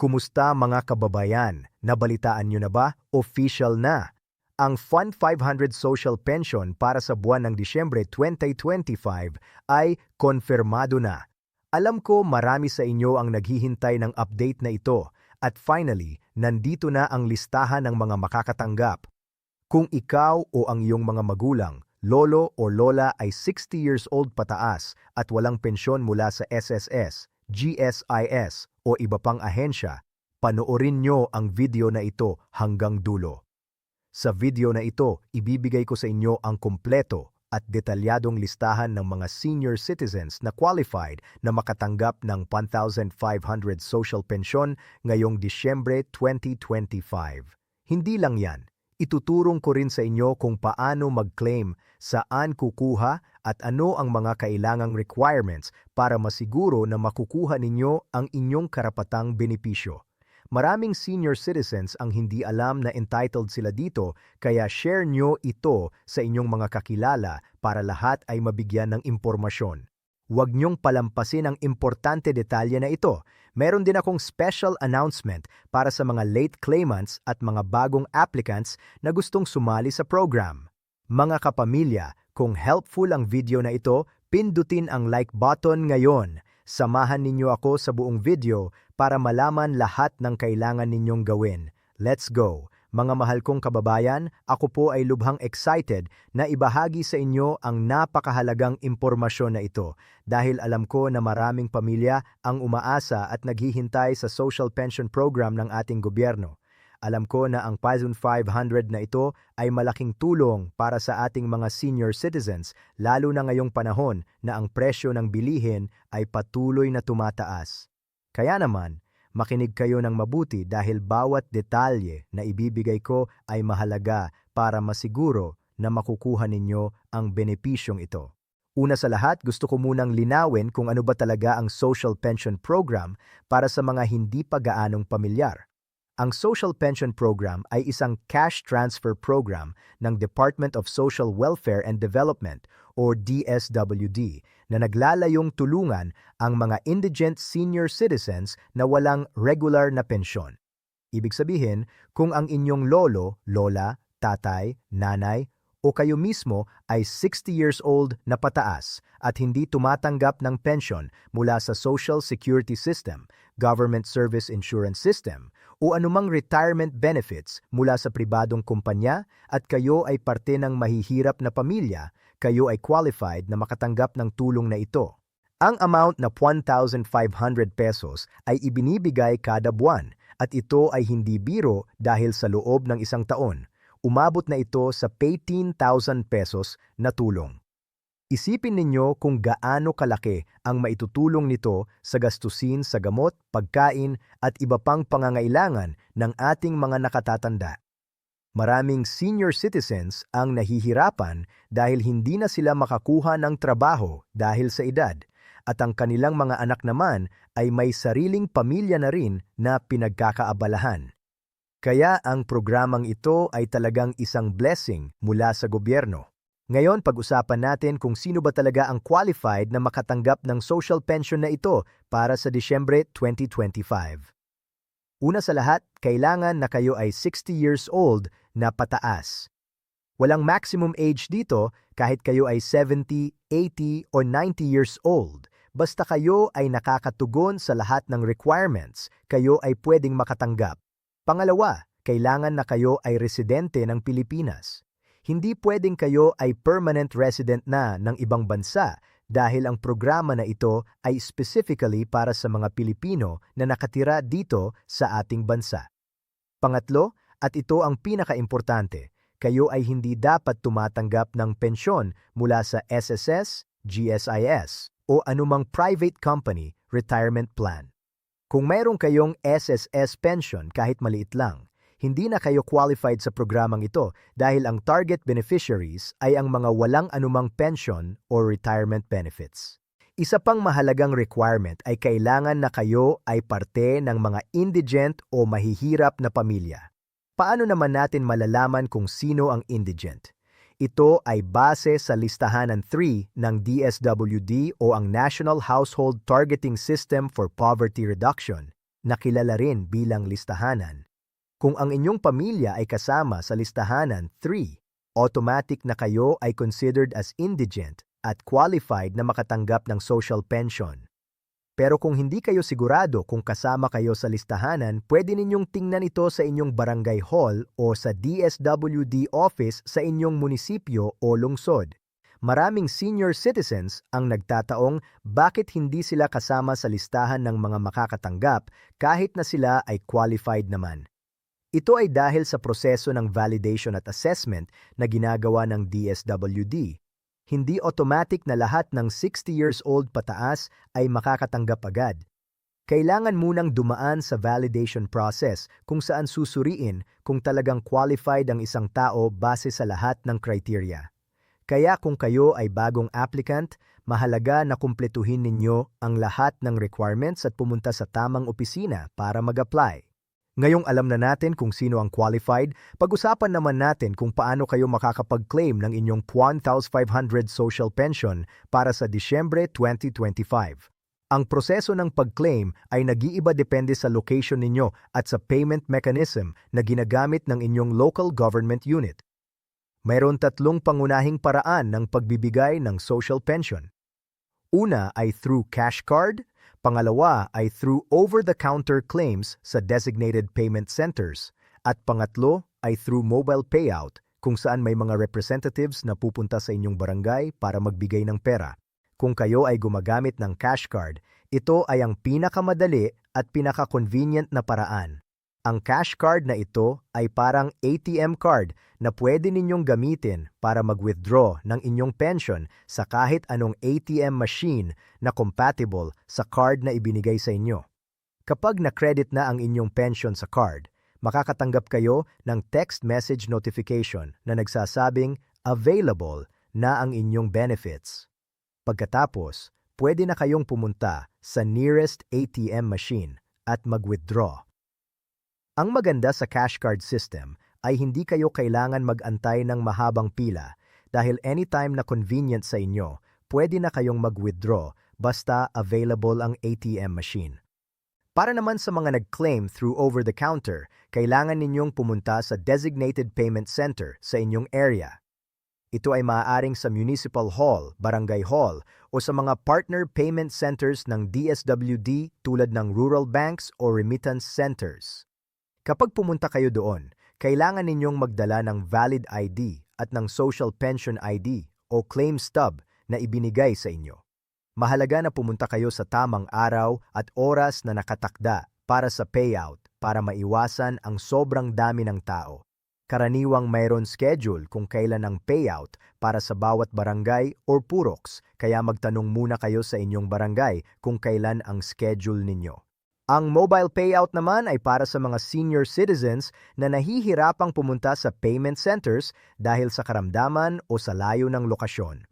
Kumusta mga kababayan? Nabalitaan nyo na ba? Official na! Ang Fund 500 Social Pension para sa buwan ng Disyembre 2025 ay konfirmado na. Alam ko marami sa inyo ang naghihintay ng update na ito at finally, nandito na ang listahan ng mga makakatanggap. Kung ikaw o ang iyong mga magulang, lolo o lola ay 60 years old pataas at walang pensyon mula sa SSS, GSIS o iba pang ahensya, panoorin nyo ang video na ito hanggang dulo. Sa video na ito, ibibigay ko sa inyo ang kompleto at detalyadong listahan ng mga senior citizens na qualified na makatanggap ng 1,500 social pension ngayong Disyembre 2025. Hindi lang yan, ituturong ko rin sa inyo kung paano mag-claim, saan kukuha at ano ang mga kailangang requirements para masiguro na makukuha ninyo ang inyong karapatang benepisyo. Maraming senior citizens ang hindi alam na entitled sila dito kaya share nyo ito sa inyong mga kakilala para lahat ay mabigyan ng impormasyon. Huwag niyong palampasin ang importante detalye na ito. Meron din akong special announcement para sa mga late claimants at mga bagong applicants na gustong sumali sa program. Mga kapamilya, kung helpful ang video na ito, pindutin ang like button ngayon. Samahan ninyo ako sa buong video para malaman lahat ng kailangan ninyong gawin. Let's go! Mga mahal kong kababayan, ako po ay lubhang excited na ibahagi sa inyo ang napakahalagang impormasyon na ito dahil alam ko na maraming pamilya ang umaasa at naghihintay sa social pension program ng ating gobyerno. Alam ko na ang PASUN 500 na ito ay malaking tulong para sa ating mga senior citizens lalo na ngayong panahon na ang presyo ng bilihin ay patuloy na tumataas. Kaya naman, makinig kayo ng mabuti dahil bawat detalye na ibibigay ko ay mahalaga para masiguro na makukuha ninyo ang benepisyong ito. Una sa lahat, gusto ko munang linawin kung ano ba talaga ang social pension program para sa mga hindi pa gaanong pamilyar. Ang Social Pension Program ay isang cash transfer program ng Department of Social Welfare and Development o DSWD na naglalayong tulungan ang mga indigent senior citizens na walang regular na pensyon. Ibig sabihin, kung ang inyong lolo, lola, tatay, nanay, o kayo mismo ay 60 years old na pataas at hindi tumatanggap ng pension mula sa Social Security System, Government Service Insurance System, o anumang retirement benefits mula sa pribadong kumpanya at kayo ay parte ng mahihirap na pamilya, kayo ay qualified na makatanggap ng tulong na ito. Ang amount na 1,500 pesos ay ibinibigay kada buwan at ito ay hindi biro dahil sa loob ng isang taon. Umabot na ito sa 18,000 pesos na tulong. Isipin ninyo kung gaano kalaki ang maitutulong nito sa gastusin sa gamot, pagkain at iba pang pangangailangan ng ating mga nakatatanda. Maraming senior citizens ang nahihirapan dahil hindi na sila makakuha ng trabaho dahil sa edad at ang kanilang mga anak naman ay may sariling pamilya na rin na pinagkakaabalahan. Kaya ang programang ito ay talagang isang blessing mula sa gobyerno. Ngayon, pag-usapan natin kung sino ba talaga ang qualified na makatanggap ng social pension na ito para sa Disyembre 2025. Una sa lahat, kailangan na kayo ay 60 years old na pataas. Walang maximum age dito kahit kayo ay 70, 80 o 90 years old. Basta kayo ay nakakatugon sa lahat ng requirements, kayo ay pwedeng makatanggap. Pangalawa, kailangan na kayo ay residente ng Pilipinas hindi pwedeng kayo ay permanent resident na ng ibang bansa dahil ang programa na ito ay specifically para sa mga Pilipino na nakatira dito sa ating bansa. Pangatlo, at ito ang pinakaimportante, kayo ay hindi dapat tumatanggap ng pensyon mula sa SSS, GSIS, o anumang private company retirement plan. Kung mayroon kayong SSS pension kahit maliit lang, hindi na kayo qualified sa programang ito dahil ang target beneficiaries ay ang mga walang anumang pension or retirement benefits. Isa pang mahalagang requirement ay kailangan na kayo ay parte ng mga indigent o mahihirap na pamilya. Paano naman natin malalaman kung sino ang indigent? Ito ay base sa listahan ng 3 ng DSWD o ang National Household Targeting System for Poverty Reduction, na kilala rin bilang listahanan. Kung ang inyong pamilya ay kasama sa listahanan 3, automatic na kayo ay considered as indigent at qualified na makatanggap ng social pension. Pero kung hindi kayo sigurado kung kasama kayo sa listahanan, pwede ninyong tingnan ito sa inyong barangay hall o sa DSWD office sa inyong munisipyo o lungsod. Maraming senior citizens ang nagtataong bakit hindi sila kasama sa listahan ng mga makakatanggap kahit na sila ay qualified naman. Ito ay dahil sa proseso ng validation at assessment na ginagawa ng DSWD hindi automatic na lahat ng 60 years old pataas ay makakatanggap agad. Kailangan munang dumaan sa validation process kung saan susuriin kung talagang qualified ang isang tao base sa lahat ng criteria. Kaya kung kayo ay bagong applicant, mahalaga na kumpletuhin ninyo ang lahat ng requirements at pumunta sa tamang opisina para mag-apply. Ngayong alam na natin kung sino ang qualified, pag-usapan naman natin kung paano kayo makakapag-claim ng inyong 1,500 social pension para sa Disyembre 2025. Ang proseso ng pag-claim ay nag-iiba depende sa location ninyo at sa payment mechanism na ginagamit ng inyong local government unit. Mayroon tatlong pangunahing paraan ng pagbibigay ng social pension. Una ay through cash card, Pangalawa ay through over-the-counter claims sa designated payment centers. At pangatlo ay through mobile payout kung saan may mga representatives na pupunta sa inyong barangay para magbigay ng pera. Kung kayo ay gumagamit ng cash card, ito ay ang pinakamadali at pinaka-convenient na paraan. Ang cash card na ito ay parang ATM card na pwede ninyong gamitin para mag-withdraw ng inyong pension sa kahit anong ATM machine na compatible sa card na ibinigay sa inyo. Kapag na-credit na ang inyong pension sa card, makakatanggap kayo ng text message notification na nagsasabing available na ang inyong benefits. Pagkatapos, pwede na kayong pumunta sa nearest ATM machine at mag-withdraw. Ang maganda sa cash card system ay hindi kayo kailangan mag-antay ng mahabang pila dahil anytime na convenient sa inyo, pwede na kayong mag-withdraw basta available ang ATM machine. Para naman sa mga nag-claim through over-the-counter, kailangan ninyong pumunta sa designated payment center sa inyong area. Ito ay maaaring sa municipal hall, barangay hall, o sa mga partner payment centers ng DSWD tulad ng rural banks o remittance centers. Kapag pumunta kayo doon, kailangan ninyong magdala ng valid ID at ng social pension ID o claim stub na ibinigay sa inyo. Mahalaga na pumunta kayo sa tamang araw at oras na nakatakda para sa payout para maiwasan ang sobrang dami ng tao. Karaniwang mayroon schedule kung kailan ang payout para sa bawat barangay or puroks, kaya magtanong muna kayo sa inyong barangay kung kailan ang schedule ninyo. Ang mobile payout naman ay para sa mga senior citizens na nahihirapang pumunta sa payment centers dahil sa karamdaman o sa layo ng lokasyon.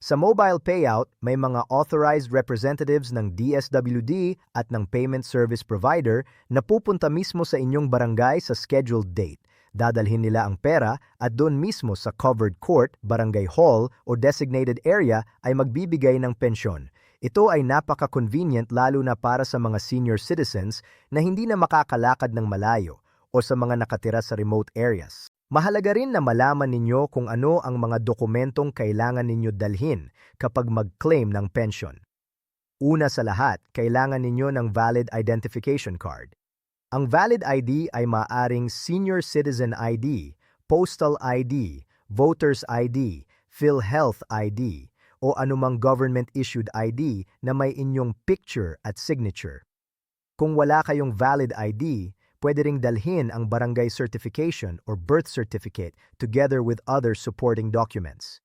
Sa mobile payout, may mga authorized representatives ng DSWD at ng payment service provider na pupunta mismo sa inyong barangay sa scheduled date. Dadalhin nila ang pera at doon mismo sa covered court, barangay hall o designated area ay magbibigay ng pensyon. Ito ay napaka-convenient lalo na para sa mga senior citizens na hindi na makakalakad ng malayo o sa mga nakatira sa remote areas. Mahalaga rin na malaman ninyo kung ano ang mga dokumentong kailangan ninyo dalhin kapag mag-claim ng pension. Una sa lahat, kailangan ninyo ng valid identification card. Ang valid ID ay maaring Senior Citizen ID, Postal ID, Voters ID, PhilHealth ID, o anumang government-issued ID na may inyong picture at signature. Kung wala kayong valid ID, pwede ring dalhin ang barangay certification or birth certificate together with other supporting documents.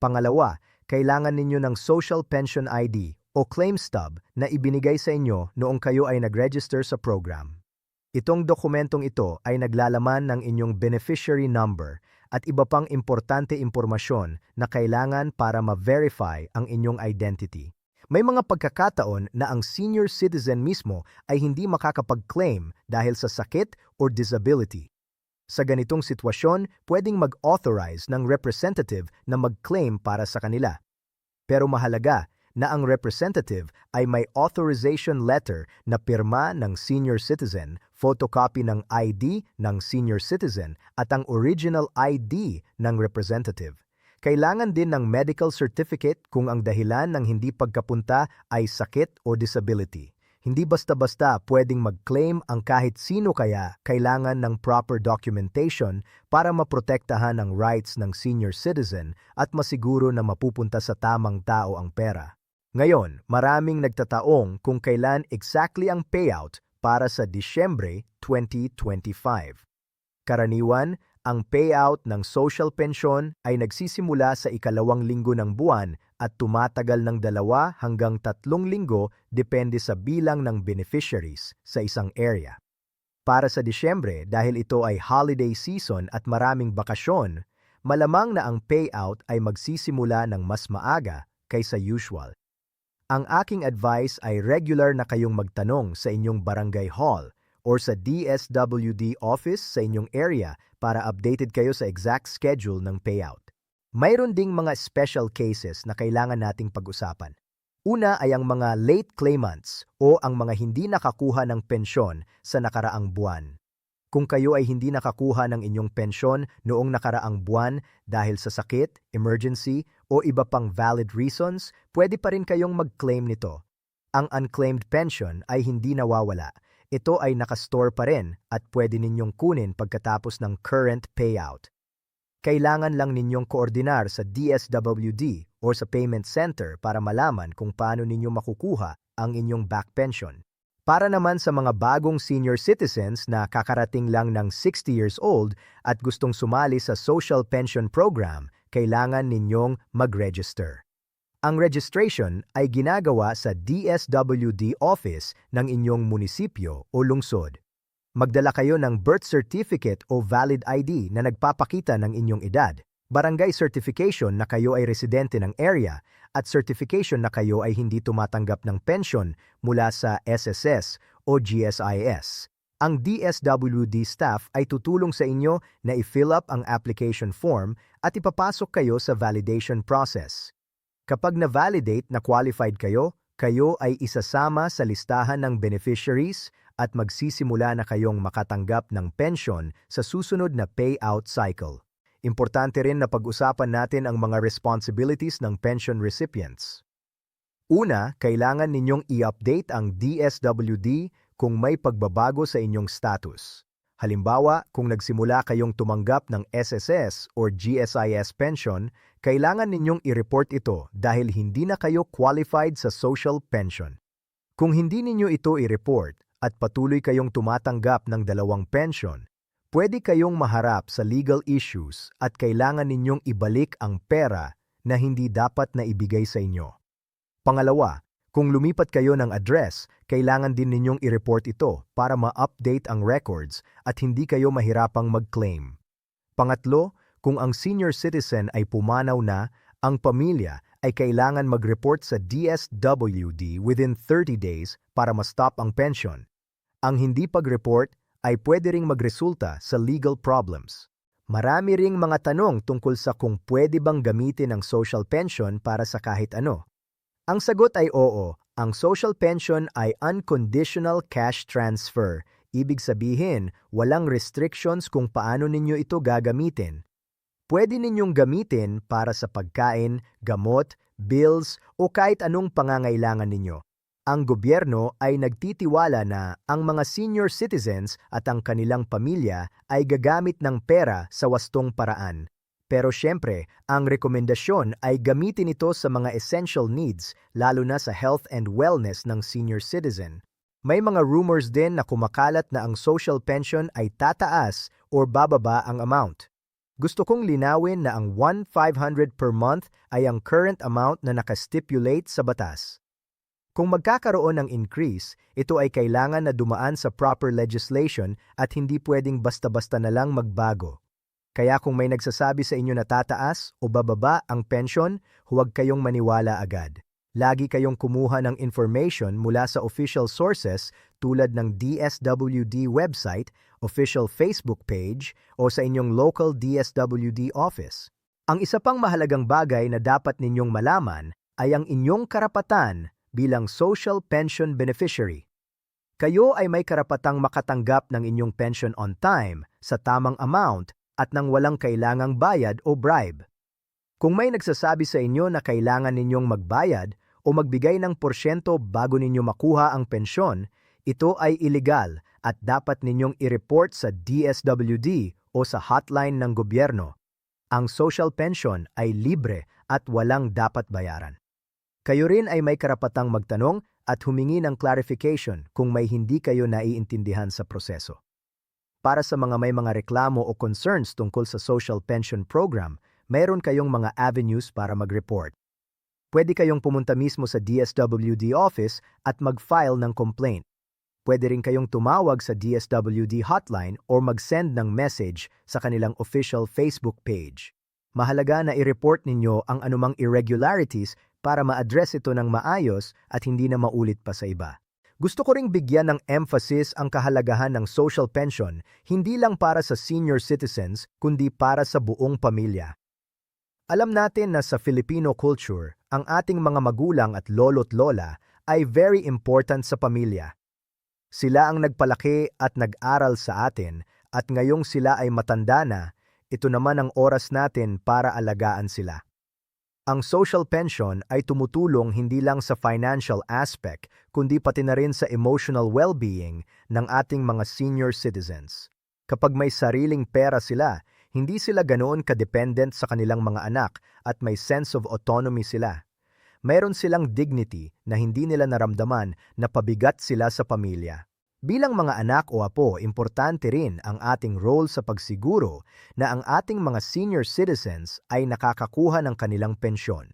Pangalawa, kailangan ninyo ng Social Pension ID o claim stub na ibinigay sa inyo noong kayo ay nag-register sa program. Itong dokumentong ito ay naglalaman ng inyong beneficiary number at iba pang importante impormasyon na kailangan para ma-verify ang inyong identity. May mga pagkakataon na ang senior citizen mismo ay hindi makakapag-claim dahil sa sakit or disability. Sa ganitong sitwasyon, pwedeng mag-authorize ng representative na mag-claim para sa kanila. Pero mahalaga, na ang representative ay may authorization letter na pirma ng senior citizen, photocopy ng ID ng senior citizen at ang original ID ng representative. Kailangan din ng medical certificate kung ang dahilan ng hindi pagkapunta ay sakit o disability. Hindi basta-basta pwedeng mag-claim ang kahit sino kaya kailangan ng proper documentation para maprotektahan ang rights ng senior citizen at masiguro na mapupunta sa tamang tao ang pera. Ngayon, maraming nagtataong kung kailan exactly ang payout para sa Disyembre 2025. Karaniwan, ang payout ng social pension ay nagsisimula sa ikalawang linggo ng buwan at tumatagal ng dalawa hanggang tatlong linggo depende sa bilang ng beneficiaries sa isang area. Para sa Disyembre, dahil ito ay holiday season at maraming bakasyon, malamang na ang payout ay magsisimula ng mas maaga kaysa usual. Ang aking advice ay regular na kayong magtanong sa inyong barangay hall or sa DSWD office sa inyong area para updated kayo sa exact schedule ng payout. Mayroon ding mga special cases na kailangan nating pag-usapan. Una ay ang mga late claimants o ang mga hindi nakakuha ng pensyon sa nakaraang buwan. Kung kayo ay hindi nakakuha ng inyong pensyon noong nakaraang buwan dahil sa sakit, emergency, o iba pang valid reasons, pwede pa rin kayong mag-claim nito. Ang unclaimed pension ay hindi nawawala ito ay nakastore pa rin at pwede ninyong kunin pagkatapos ng current payout. Kailangan lang ninyong koordinar sa DSWD o sa payment center para malaman kung paano ninyo makukuha ang inyong back pension. Para naman sa mga bagong senior citizens na kakarating lang ng 60 years old at gustong sumali sa social pension program, kailangan ninyong mag-register. Ang registration ay ginagawa sa DSWD office ng inyong munisipyo o lungsod. Magdala kayo ng birth certificate o valid ID na nagpapakita ng inyong edad, barangay certification na kayo ay residente ng area, at certification na kayo ay hindi tumatanggap ng pension mula sa SSS o GSIS. Ang DSWD staff ay tutulong sa inyo na i-fill up ang application form at ipapasok kayo sa validation process. Kapag na-validate na qualified kayo, kayo ay isasama sa listahan ng beneficiaries at magsisimula na kayong makatanggap ng pension sa susunod na payout cycle. Importante rin na pag-usapan natin ang mga responsibilities ng pension recipients. Una, kailangan ninyong i-update ang DSWD kung may pagbabago sa inyong status. Halimbawa, kung nagsimula kayong tumanggap ng SSS or GSIS pension, kailangan ninyong i-report ito dahil hindi na kayo qualified sa social pension. Kung hindi ninyo ito i-report at patuloy kayong tumatanggap ng dalawang pension, pwede kayong maharap sa legal issues at kailangan ninyong ibalik ang pera na hindi dapat na ibigay sa inyo. Pangalawa, kung lumipat kayo ng address, kailangan din ninyong i-report ito para ma-update ang records at hindi kayo mahirapang mag-claim. Pangatlo, kung ang senior citizen ay pumanaw na, ang pamilya ay kailangan mag-report sa DSWD within 30 days para ma-stop ang pension. Ang hindi pag-report ay pwede ring magresulta sa legal problems. Marami ring mga tanong tungkol sa kung pwede bang gamitin ang social pension para sa kahit ano. Ang sagot ay oo. Ang social pension ay unconditional cash transfer. Ibig sabihin, walang restrictions kung paano ninyo ito gagamitin. Pwede ninyong gamitin para sa pagkain, gamot, bills o kahit anong pangangailangan ninyo. Ang gobyerno ay nagtitiwala na ang mga senior citizens at ang kanilang pamilya ay gagamit ng pera sa wastong paraan pero syempre, ang rekomendasyon ay gamitin ito sa mga essential needs lalo na sa health and wellness ng senior citizen. May mga rumors din na kumakalat na ang social pension ay tataas or bababa ang amount. Gusto kong linawin na ang 1,500 per month ay ang current amount na nakastipulate sa batas. Kung magkakaroon ng increase, ito ay kailangan na dumaan sa proper legislation at hindi pwedeng basta-basta na lang magbago. Kaya kung may nagsasabi sa inyo na tataas o bababa ang pension, huwag kayong maniwala agad. Lagi kayong kumuha ng information mula sa official sources tulad ng DSWD website, official Facebook page, o sa inyong local DSWD office. Ang isa pang mahalagang bagay na dapat ninyong malaman ay ang inyong karapatan bilang social pension beneficiary. Kayo ay may karapatang makatanggap ng inyong pension on time, sa tamang amount, at nang walang kailangang bayad o bribe. Kung may nagsasabi sa inyo na kailangan ninyong magbayad o magbigay ng porsyento bago ninyo makuha ang pensyon, ito ay illegal at dapat ninyong i-report sa DSWD o sa hotline ng gobyerno. Ang social pension ay libre at walang dapat bayaran. Kayo rin ay may karapatang magtanong at humingi ng clarification kung may hindi kayo naiintindihan sa proseso. Para sa mga may mga reklamo o concerns tungkol sa social pension program, mayroon kayong mga avenues para mag-report. Pwede kayong pumunta mismo sa DSWD office at mag-file ng complaint. Pwede rin kayong tumawag sa DSWD hotline or mag-send ng message sa kanilang official Facebook page. Mahalaga na i-report ninyo ang anumang irregularities para ma-address ito ng maayos at hindi na maulit pa sa iba. Gusto ko ring bigyan ng emphasis ang kahalagahan ng social pension hindi lang para sa senior citizens kundi para sa buong pamilya. Alam natin na sa Filipino culture, ang ating mga magulang at lolo't lola ay very important sa pamilya. Sila ang nagpalaki at nag-aral sa atin at ngayong sila ay matanda na, ito naman ang oras natin para alagaan sila. Ang social pension ay tumutulong hindi lang sa financial aspect, kundi pati na rin sa emotional well-being ng ating mga senior citizens. Kapag may sariling pera sila, hindi sila ganoon kadependent sa kanilang mga anak at may sense of autonomy sila. Mayroon silang dignity na hindi nila naramdaman na pabigat sila sa pamilya. Bilang mga anak o apo, importante rin ang ating role sa pagsiguro na ang ating mga senior citizens ay nakakakuha ng kanilang pensyon.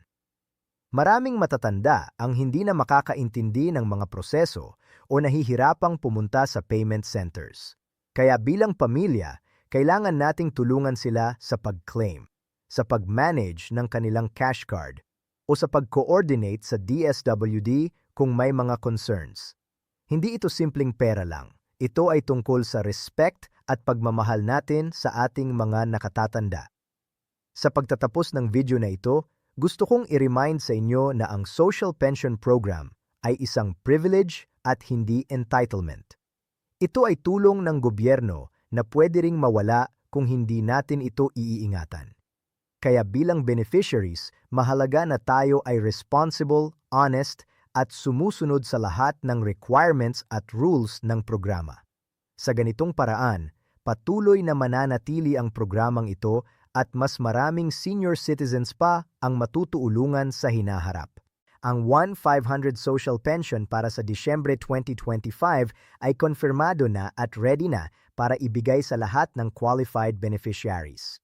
Maraming matatanda ang hindi na makakaintindi ng mga proseso o nahihirapang pumunta sa payment centers. Kaya bilang pamilya, kailangan nating tulungan sila sa pag-claim, sa pag-manage ng kanilang cash card, o sa pag-coordinate sa DSWD kung may mga concerns. Hindi ito simpleng pera lang. Ito ay tungkol sa respect at pagmamahal natin sa ating mga nakatatanda. Sa pagtatapos ng video na ito, gusto kong i-remind sa inyo na ang Social Pension Program ay isang privilege at hindi entitlement. Ito ay tulong ng gobyerno na pwede ring mawala kung hindi natin ito iingatan. Kaya bilang beneficiaries, mahalaga na tayo ay responsible, honest, at sumusunod sa lahat ng requirements at rules ng programa. Sa ganitong paraan, patuloy na mananatili ang programang ito at mas maraming senior citizens pa ang matutuulungan sa hinaharap. Ang 1,500 social pension para sa Disyembre 2025 ay konfirmado na at ready na para ibigay sa lahat ng qualified beneficiaries.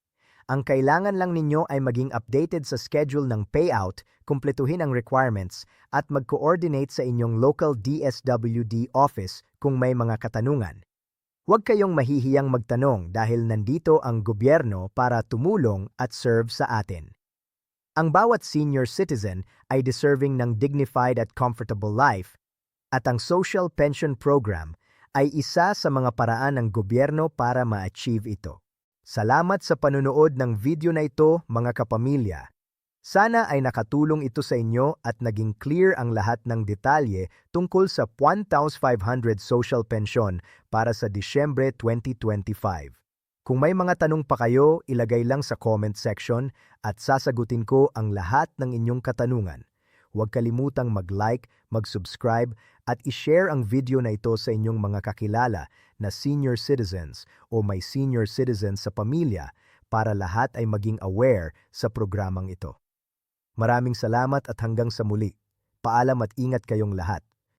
Ang kailangan lang ninyo ay maging updated sa schedule ng payout, kumpletuhin ang requirements, at mag-coordinate sa inyong local DSWD office kung may mga katanungan. Huwag kayong mahihiyang magtanong dahil nandito ang gobyerno para tumulong at serve sa atin. Ang bawat senior citizen ay deserving ng dignified at comfortable life, at ang social pension program ay isa sa mga paraan ng gobyerno para ma-achieve ito. Salamat sa panunood ng video na ito, mga kapamilya. Sana ay nakatulong ito sa inyo at naging clear ang lahat ng detalye tungkol sa 1,500 social pension para sa Disyembre 2025. Kung may mga tanong pa kayo, ilagay lang sa comment section at sasagutin ko ang lahat ng inyong katanungan. Huwag kalimutang mag-like, mag-subscribe at i-share ang video na ito sa inyong mga kakilala na senior citizens o may senior citizens sa pamilya para lahat ay maging aware sa programang ito. Maraming salamat at hanggang sa muli. Paalam at ingat kayong lahat.